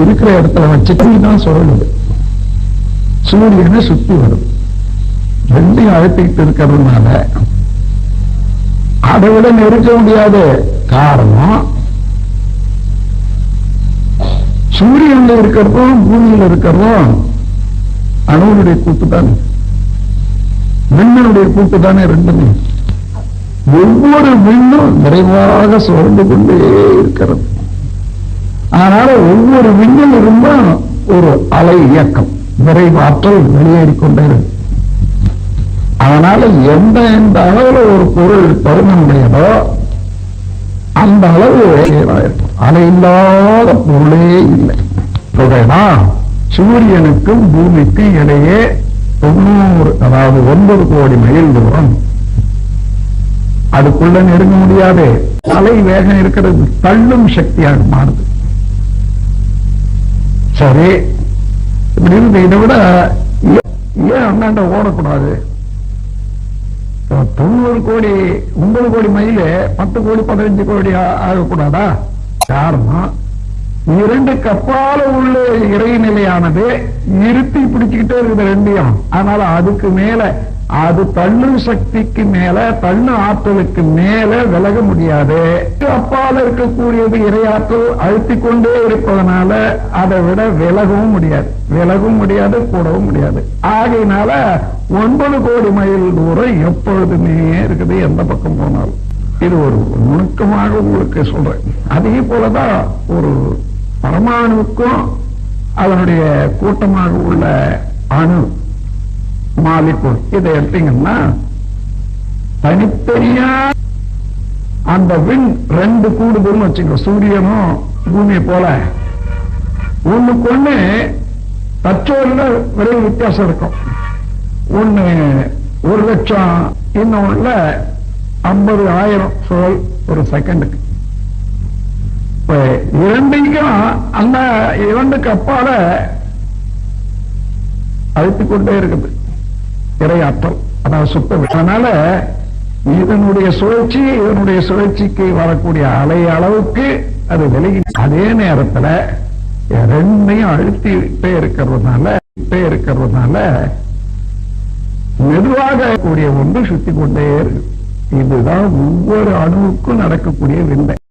இருக்கிற இடத்துல வச்சுட்டு தான் சுழலுது சூரியனை சுத்தி வரும். ரெண்டையும் அழுத்திக்கிட்டு இருக்கிறதுனால அதை விட நெருக்க முடியாத காரணம் சூரியன்ல இருக்கிறதும் பூமியில இருக்கிறதும் அணுவனுடைய கூட்டு தானே. விண்ணனுடைய கூட்டு தானே ரெண்டுமே. ஒவ்வொரு விண்ணும் விரைவாக சுழந்து கொண்டே இருக்கிறது. அதனால ஒவ்வொரு விண்ணில் இருந்தும் ஒரு அலை இயக்கம். விரைவாற்றல் வெளியேறிக் கொண்டே இருக்கு. அதனால எந்த எந்த அளவுல ஒரு பொருள் பருமனுடையதோ அந்த அளவு அலை இல்லாத பொருளே இல்லை. தொகைதான் சூரியனுக்கும் பூமிக்கும் இடையே தொண்ணூறு அதாவது ஒன்பது கோடி மைல் தூரம். அதுக்குள்ள நெருங்க முடியாது. அலை வேகம் இருக்கிறது தள்ளும் சக்தியாக மாறுது. சரி. இப்படி இருந்து இதை விட ஏன் அண்ணாண்ட ஓடக்கூடாது? தொண்ணூறு கோடி ஒன்பது கோடி மைல் பத்து கோடி பதினஞ்சு கோடி ஆகக்கூடாதா? காரணம் இரண்டு கப்பால உள்ள இறைநிலையானது நிறுத்தி பிடிச்சுக்கிட்டே இருக்குது ரெண்டையும். அதனால அதுக்கு மேல அது தள்ளும் சக்திக்கு மேல தள்ளு ஆற்றலுக்கு மேல விலக முடியாது. அப்பால இருக்கக்கூடியது இறையாற்றல் அழுத்தி கொண்டே இருப்பதனால அதை விட விலகவும் முடியாது. விலகவும் முடியாது கூடவும் முடியாது. ஆகையினால ஒன்பது கோடி மைல் தூரம் எப்பொழுதுமே இருக்குது எந்த பக்கம் போனாலும். இது ஒரு நுணுக்கமாக உங்களுக்கு சொல்றேன். அதே போலதான் ஒரு பரமாணுவுக்கும் அதனுடைய கூட்டமாக உள்ள அணு மாலிக்குள் இதை எடுத்தீங்கன்னா தனித்தனியா அந்த விண் ரெண்டு கூடுதல்னு வச்சுக்கோ. சூரியனும் பூமியை போல. ஒண்ணுக்கு ஒண்ணு தச்சோர்ல விரைவு வித்தியாசம் இருக்கும். ஒண்ணு ஒரு லட்சம் இன்னொன்னுல ஐம்பது ஆயிரம் சோல் ஒரு செகண்டுக்கு. இப்ப இரண்டையும் அந்த இரண்டுக்கு அப்பால அழித்துக் கொண்டே இருக்குது. இறையாற்றல் அதாவது சுத்த அதனால இதனுடைய சுழற்சி இதனுடைய சுழற்சிக்கு வரக்கூடிய அலை அளவுக்கு அது விலகி அதே நேரத்துல ரெண்டையும் அழுத்திட்டே இருக்கிறதுனால இருக்கிறதுனால மெதுவாக கூடிய ஒன்று சுத்தி கொண்டே இருக்கு. இதுதான் ஒவ்வொரு அணுவுக்கும் நடக்கக்கூடிய விந்தை.